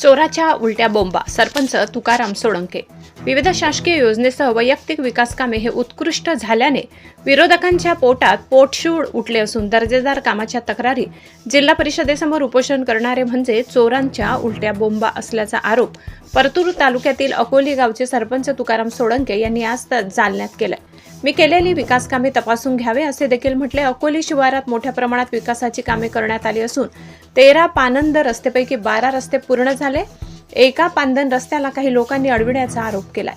चोराच्या उलट्या बोंबा. सरपंच तुकाराम सोळंके. विविध शासकीय योजनेसह वैयक्तिक विकास कामे हे उत्कृष्ट झाल्याने विरोधकांच्या पोटात पोटशूळ उठले असून दर्जेदार कामाच्या तक्रारी जिल्हा परिषदेसमोर उपोषण करणारे म्हणजे चोरांच्या उलट्या बोंबा असल्याचा आरोप परतूर तालुक्यातील अकोली गावचे सरपंच तुकाराम सोळंके यांनी आज जालन्यात केलाय. मी केलेली विकास कामे तपासून घ्यावे असे देखील म्हटले. अकोली शिवारात मोठ्या प्रमाणात विकासाची कामे करण्यात आली असून तेरा पानंद रस्त्यापैकी बारा रस्ते पूर्ण झाले. एका पांदन रस्त्याला काही लोकांनी अडविण्याचा आरोप केलाय.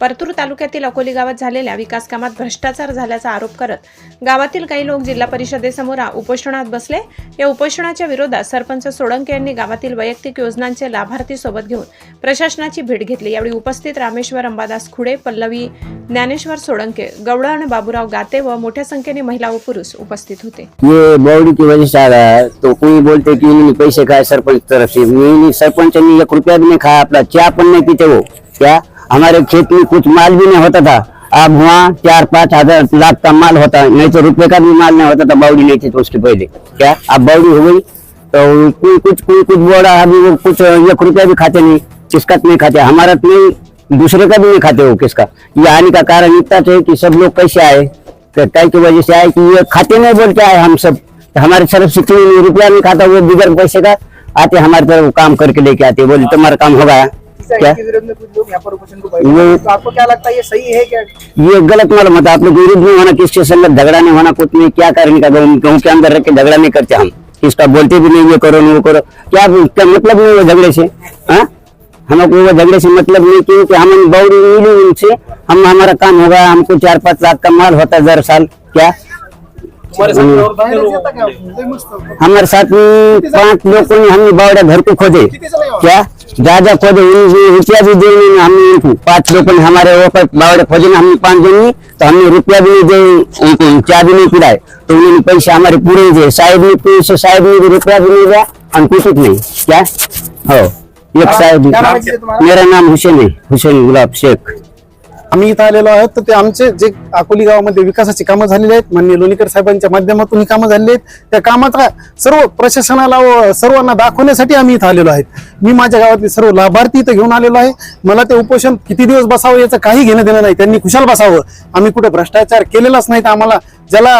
परतूर तालुक्यातील अकोली गावात झालेल्या विकास कामात भ्रष्टाचार झाल्याचा आरोप करत गावातील काही लोक जिल्हा परिषदेसमोर उपोषणात बसले. या उपोषणाच्या विरोधात सरपंच सोळंके यांनी गावातील वैयक्तिक योजनांचे लाभार्थी सोबत घेऊन प्रशासनाची भेट घेतली. यावेळी उपस्थित रामेश्वर अंबादास खुडे पल्लवी ज्ञानेश्वर सोळंके गवळण बाबूराव गाते व मोठ्या संख्येने महिला व पुरुष उपस्थित होते. ये तो कोई बोलते की पैसे खाए सरपंच तरफ? से सरपंच ने एक रुपया भी नहीं खाया अपना चाय पण नहीं पीते वो हो. क्या हमारे खेत में कुछ माल भी नहीं होता था। अब वहाँ चार, पाँच हज़ार लाख का माल होता है नहीं तो रुपए का भी माल नहीं होता था, बावड़ी नहीं थी तो उसके पहले। क्या? अब बावड़ी हो गई तो कोई कुछ कोई कुछ है, अभी वो कुछ एक रुपया भी खाते नहीं, किसका तो नहीं खाते? हमारा तो नहीं, दूसरे का भी नहीं खाते वो किसका? ये आने का कारण इतना तो है कि सब लोग कैसे आए? तो कई की वजह से आए कि ये खाते नहीं बोल के आए हम सब। तो हमारे तरफ़ से कोई रुपया नहीं खाता, वो बिगर पैसे का? आते हमारे तरफ़ काम करके लेके आते, बोले, तुम्हारा काम होगा। क्या? इसके विरोध में कुछ लोग यहाँ पर ऑपरेशन को बैठे ये- हैं। तो आपको क्या लगता है ये सही है क्या? ये गलत मालूम होता आप लोग विरुद्ध नहीं होना किसके संग झगड़ा नहीं होना कुछ नहीं क्या करने का गेहूं गेहूं के अंदर रख के झगड़ा नहीं करते हम? किसका बोलते भी नहीं ये करो नहीं वो करो। क्या क्या मतलब नहीं वो झगड़े से? हाँ? हमको वो झगड़े से मतलब नहीं क्योंकि हम मिली उनसे हम हमारा काम होगा हमको चार पाँच लाख का माल होता है दर साल क्या? हमारे साथ में पांच लोगों ने हमने बावड़ा घर को खोदे क्या? ज्यादा खोदे उन्हें रुपया भी दे हमने उनको पांच लोगों ने हमारे ऊपर बावड़े खोदे ना हमने पांच जन ने तो हमने रुपया भी नहीं दे उनको चाय भी नहीं पिलाए। तो उन्होंने पैसे हमारे पूरे ही दिए साहेब ने पैसे साहेब ने भी रुपया भी नहीं दिया हम कुछ नहीं। क्या? हो एक साहेब क्या? मेरा नाम हुसैन है हुसैन गुलाब शेख। आम्ही इथं आलेलो आहोत तर ते आमचे जे अकोली गावामध्ये विकासाची कामं झालेली आहेत माननीय लोणीकर साहेबांच्या माध्यमातून ही कामं झालेली आहेत. त्या कामाचा सर्व प्रशासनाला व सर्वांना दाखवण्यासाठी आम्ही इथं आलेलो आहेत. मी माझ्या गावातले सर्व लाभार्थी इथं घेऊन आलेलो आहे. मला ते उपोषण किती दिवस बसावं याचं काही घेणं देणं नाही. त्यांनी खुशाल बसावं. आम्ही कुठे भ्रष्टाचार केलेलाच नाही तर आम्हाला ज्याला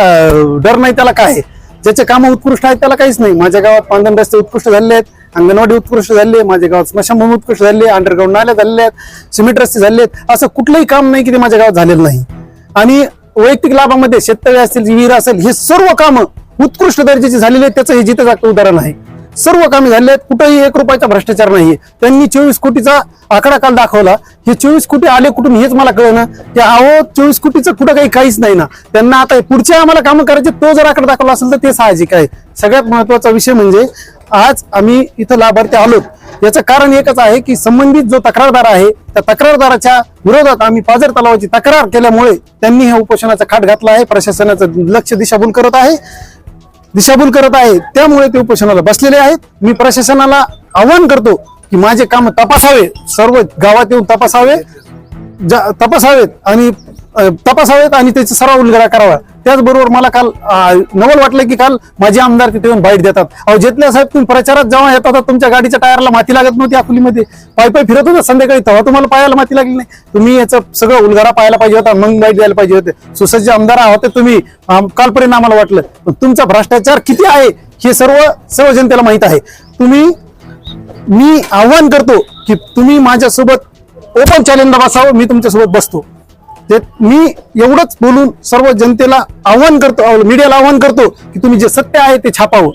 डर नाही त्याला काय? आहे? ज्याचे कामं उत्कृष्ट आहेत त्याला काहीच नाही. माझ्या गावात पांढन रस्ते उत्कृष्ट झालेले आहेत. अंगणवाडी उत्कृष्ट झाले माझे माझ्या गावात स्मशानभूमी उत्कृष्ट झाले अंडरग्राऊंड नाल्या झालेल्या आहेत सिमेंट रस्ते झाले आहेत असं कुठलंही काम नाही की ते माझ्या गावात झालेलं नाही. आणि वैयक्तिक लाभामध्ये शेततळे असतील विहीर असेल हे सर्व कामं उत्कृष्ट दर्जाची झालेली आहेत त्याचं हे जिथे जागतं उदाहरण आहे. सर्व कामे झाले आहेत कुठेही एक रुपयाचा भ्रष्टाचार नाहीये. त्यांनी चोवीस कोटीचा आकडा काल दाखवला. हे चोवीस कोटी आले कुठून हेच मला कळलं की अहो चोवीस कोटीचं कुठं काही काहीच नाही ना. त्यांना आता पुढचे आम्हाला कामं करायचे तो जर आकडा दाखवला असेल तर ते साहजिक आहे. सगळ्यात महत्त्वाचा विषय म्हणजे आज आम्ही इथं लाभार्थी आलोत. याचं कारण एकच आहे की संबंधित जो तक्रारदार आहे त्या तक्रारदाराच्या विरोधात आम्ही पाजर तलावाची तक्रार केल्यामुळे त्यांनी ह्या उपोषणाचा खाट घातला आहे. प्रशासनाचं लक्ष दिशाभूल करत आहे. दिशाभूल करत आहे. त्यामुळे ते उपोषणाला बसलेले आहेत. मी प्रशासनाला आवाहन करतो की माझे काम तपासावे. सर्व गावात येऊन तपासावे. तपासावेत आणि तपासावेत आणि त्याचा सर्व उलगडा करावा. त्याचबरोबर मला काल नवल वाटलं की काल माझे आमदार तिथे येऊन बाईट देतात. अहो जेतल्या साहेब तुम्ही प्रचारात जेव्हा येतात तुमच्या गाडीच्या टायरला माती लागत नव्हती अकोलीमध्ये पाय पाय फिरत होता संध्याकाळी तेव्हा तुम्हाला पायाला माती लागली नाही. तुम्ही याचं सगळं उलगडा पाहायला पाहिजे होता मग बाईट द्यायला पाहिजे होते. सुसज्ज आमदार होते तुम्ही. कालपर्यंत आम्हाला वाटलं पण तुमचा भ्रष्टाचार किती आहे हे सर्व सर्व जनतेला माहीत आहे. तुम्ही मी आव्हान करतो की तुम्ही माझ्यासोबत ओपन चॅलेंजला बसावं मी तुमच्यासोबत बसतो. ते मी एवढंच बोलून सर्व जनतेला आव्हान करतो मीडियाला आव्हान करतो की तुम्ही जे सत्य आहे ते छापावं.